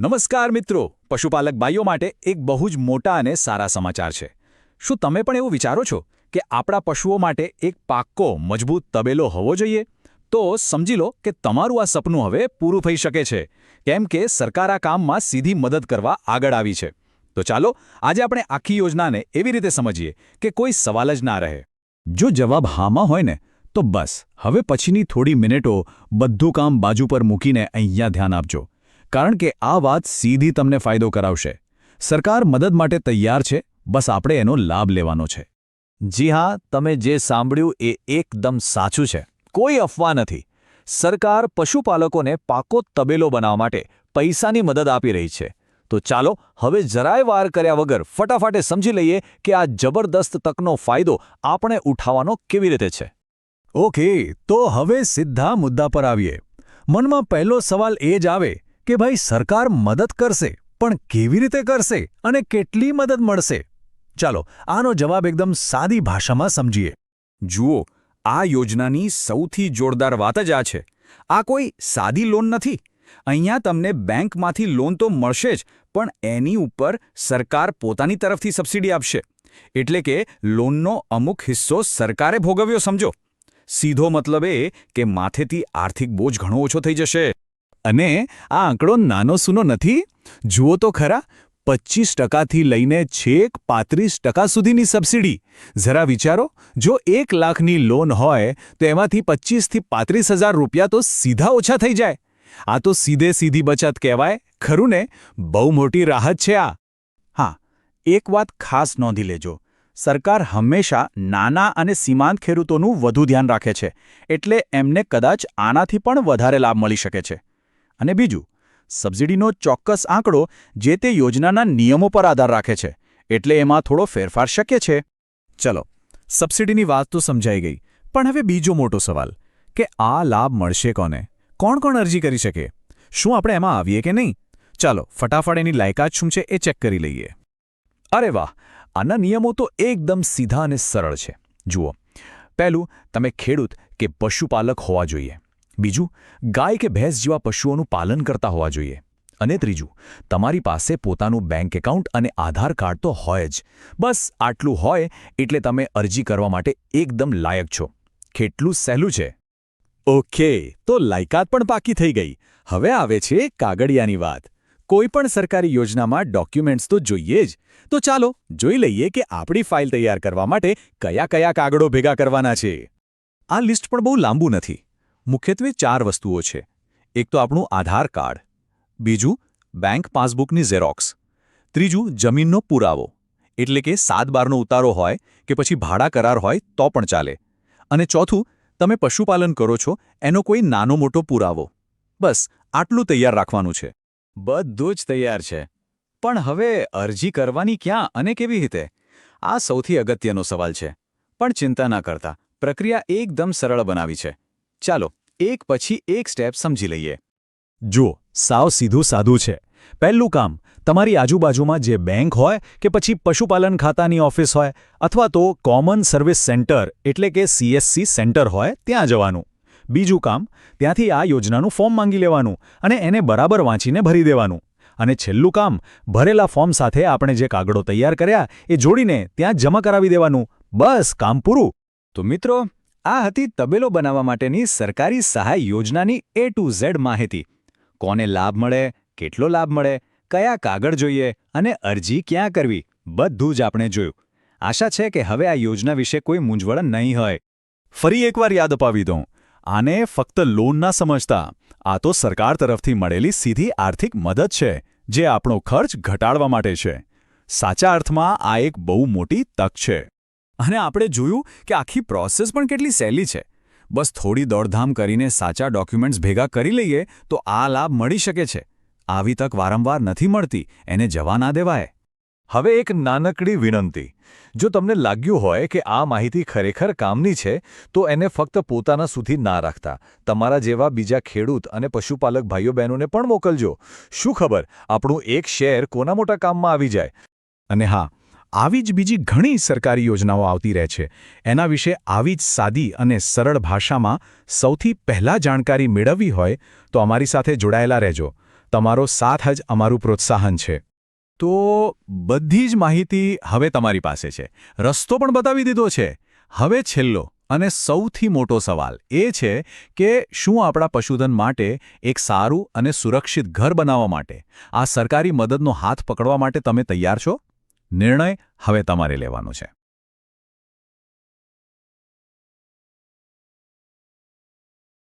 નમસ્કાર મિત્રો, પશુપાલક ભાઈઓ માટે એક બહુ જ મોટા અને સારા સમાચાર છે. શું તમે પણ એવું વિચારો છો કે આપણા પશુઓ માટે એક પાક્કો, મજબૂત તબેલો હોવો જોઈએ? તો સમજી લો કે તમારું આ સપનું હવે પૂરું થઈ શકે છે, કેમ કે સરકાર આ કામમાં સીધી મદદ કરવા આગળ આવી છે. તો ચાલો, આજે આપણે આખી યોજનાને એવી રીતે સમજીએ કે કોઈ સવાલ જ ના રહે. જો જવાબ હામાં હોય ને, તો બસ. હવે પછીની થોડી મિનિટો બધું કામ બાજુ પર મૂકીને અહીંયા ધ્યાન આપજો. કારણ કે આ વાત સીધી તમને ફાયદો કરાવશે. સરકાર મદદ માટે તૈયાર છે, બસ આપણે એનો લાભ લેવાનો છે. જી હા, તમે જે સાંભળ્યું એ એકદમ સાચું છે. કોઈ અફવા નથી. સરકાર પશુપાલકોને પાકો તબેલો બનાવવા માટે પૈસાની મદદ આપી રહી છે. તો ચાલો, હવે જરાય વાર કર્યા વગર ફટાફટે સમજી લઈએ કે આ જબરદસ્ત તકનો ફાયદો આપણે ઉઠાવવાનો કેવી રીતે છે. ઓકે, તો હવે સીધા મુદ્દા પર આવીએ. મનમાં પહેલો સવાલ એ જ આવે કે ભાઈ સરકાર મદદ કરશે, પણ કેવી રીતે કરશે અને કેટલી મદદ મળશે? ચાલો, આનો જવાબ એકદમ સાદી ભાષામાં સમજીએ. જુઓ, આ યોજનાની સૌથી જોરદાર વાત જ આ છે. આ કોઈ સાદી લોન નથી. અહીંયા તમને બેંકમાંથી લોન તો મળશે જ, પણ એની ઉપર સરકાર પોતાની તરફથી સબસિડી આપશે. એટલે કે લોનનો અમુક હિસ્સો સરકારે ભોગવ્યો, સમજો. સીધો મતલબ એ કે માથેથી આર્થિક બોજ ઘણો ઓછો થઈ જશે. અને આ આંકડો નાનો સૂનો નથી? જુઓ તો ખરા પચીસ ટકાથી લઈને છેક પાંત્રીસ ટકા સુધીની સબસિડી. જરા વિચારો, જો એક લાખની લોન હોય, તો એમાંથી પચીસથી પાંત્રીસ હજાર રૂપિયા તો સીધા ઓછા થઈ જાય. આ તો સીધે સીધી બચત કહેવાય, ખરું ને? બહુ મોટી રાહત છે આ. હા, એક વાત ખાસ નોંધી લેજો. સરકાર હંમેશા નાના અને સીમાંત ખેડૂતોનું વધુ ધ્યાન રાખે છે, એટલે એમને કદાચ આનાથી પણ વધારે લાભ મળી શકે છે. અને બીજું, સબસિડીનો ચોક્કસ આંકડો જે તે યોજનાના નિયમો પર આધાર રાખે છે, એટલે એમાં થોડો ફેરફાર શક્ય છે. ચલો, સબસિડીની વાત તો સમજાઈ ગઈ, પણ હવે બીજો મોટો સવાલ, કે આ લાભ મળશે કોને? કોણ કોણ અરજી કરી શકે? શું આપણે એમાં આવીએ કે નહીં? ચાલો, ફટાફટ એની લાયકાત શું છે એ ચેક કરી લઈએ. અરે વાહ, આના નિયમો તો એકદમ સીધા અને સરળ છે. જુઓ, પહેલું, તમે ખેડૂત કે પશુપાલક હોવા જોઈએ. બીજું, ગાય કે ભેંસ જેવા પશુઓનું પાલન કરતા હોવા જોઈએ. અને ત્રીજું, તમારી પાસે પોતાનું બેંક એકાઉન્ટ અને આધાર કાર્ડ તો હોય જ. બસ આટલું હોય એટલે તમે અરજી કરવા માટે એકદમ લાયક છો. કેટલું સહેલું છે. ઓકે, તો લાયકાત પણ પાકી થઈ ગઈ. હવે આવે છે કાગળિયાની વાત. કોઈ પણ સરકારી યોજનામાં ડોક્યુમેન્ટ્સ તો જોઈએ જ. તો ચાલો, જોઈ લઈએ કે આપણી ફાઇલ તૈયાર કરવા માટે કયા કયા કાગળો ભેગા કરવાના છે. આ લિસ્ટ પણ બહુ લાંબુ નથી. મુખ્યત્વે ચાર વસ્તુઓ છે. એક તો આપણું આધાર કાર્ડ. બીજું બેંક પાસબુકની ઝેરોક્સ ત્રીજું, જમીનનો પુરાવો. એટલે કે સાત બારનો ઉતારો હોય કે પછી ભાડા કરાર હોય તો પણ ચાલે. અને ચોથું, તમે પશુપાલન કરો છો, એનો કોઈ નાનો મોટો પુરાવો. બસ, આટલું તૈયાર રાખવાનું છે. બધું જ તૈયાર છે. પણ હવે અરજી કરવાની ક્યાં અને કેવી રીતે? આ સૌથી અગત્યનો સવાલ છે. પણ ચિંતા ના કરતા. પ્રક્રિયા એકદમ સરળ બનાવી છે. ચાલો, એક પછી એક સ્ટેપ સમજી લઈએ. જુઓ, સાવ સીધું સાદું છે. પહેલું કામ, તમારી આજુબાજુમાં જે બેંક હોય કે પછી પશુપાલન ખાતાની ઓફિસ હોય અથવા તો કોમન સર્વિસ સેન્ટર એટલે કે સીએસસી સેન્ટર હોય, ત્યાં જવાનું. બીજું કામ, ત્યાંથી આ યોજનાનું ફોર્મ માંગી લેવાનું અને એને બરાબર વાંચીને ભરી દેવાનું. અને છેલ્લું કામ, ભરેલા ફોર્મ સાથે આપણે જે કાગળો તૈયાર કર્યા એ જોડીને ત્યાં જમા કરાવી દેવાનું. બસ, કામ પૂરું. તો મિત્રો આ હતી તબેલો બનાવવા માટેની સરકારી સહાય યોજનાની એ ટુ ઝેડ માહિતી. કોને લાભ મળે, કેટલો લાભ મળે, કયા કાગળ જોઈએ અને અરજી ક્યાં કરવી, બધું જ આપણે જોયું. આશા છે કે હવે આ યોજના વિશે કોઈ મૂંઝવણ નહીં હોય. ફરી એકવાર યાદ અપાવી દઉં. આને ફક્ત લોન ના સમજતા. આ તો સરકાર તરફથી મળેલી સીધી આર્થિક મદદ છે, જે આપણો ખર્ચ ઘટાડવા માટે છે. સાચા અર્થમાં આ એક બહુ મોટી તક છે. અને આપણે જોયું કે આખી પ્રોસેસ પણ કેટલી સહેલી છે. બસ થોડી દોડધામ કરીને સાચા ડોક્યુમેન્ટ્સ ભેગા કરી લઈએ તો આ લાભ મળી શકે છે. આવી તક વારંવાર નથી મળતી, એને જવા ના દેવાય. હવે એક નાનકડી વિનંતી. જો તમને લાગ્યું હોય કે આ માહિતી ખરેખર કામની છે, તો એને ફક્ત પોતાના સુધી ના રાખતા. તમારા જેવા બીજા ખેડૂત અને પશુપાલક ભાઈઓ બહેનોને પણ મોકલજો. શું ખબર, આપણું એક શેર કોના મોટા કામમાં આવી જાય? અને હા આવી જ બીજી ઘણી સરકારી યોજનાઓ આવતી રહે છે. એના વિશે આવી જ સાદી અને સરળ ભાષામાં સૌથી પહેલાં જાણકારી મેળવવી હોય તો અમારી સાથે જોડાયેલા રહેજો. તમારો સાથ જ અમારું પ્રોત્સાહન છે. તો બધી જ માહિતી હવે તમારી પાસે છે. રસ્તો પણ બતાવી દીધો છે. હવે છેલ્લો અને સૌથી મોટો સવાલ એ છે કે શું આપણા પશુધન માટે એક સારું અને સુરક્ષિત ઘર બનાવવા માટે, આ સરકારી મદદનો હાથ પકડવા માટે તમે તૈયાર છો? નિર્ણય હવે તમારે લેવાનો છે.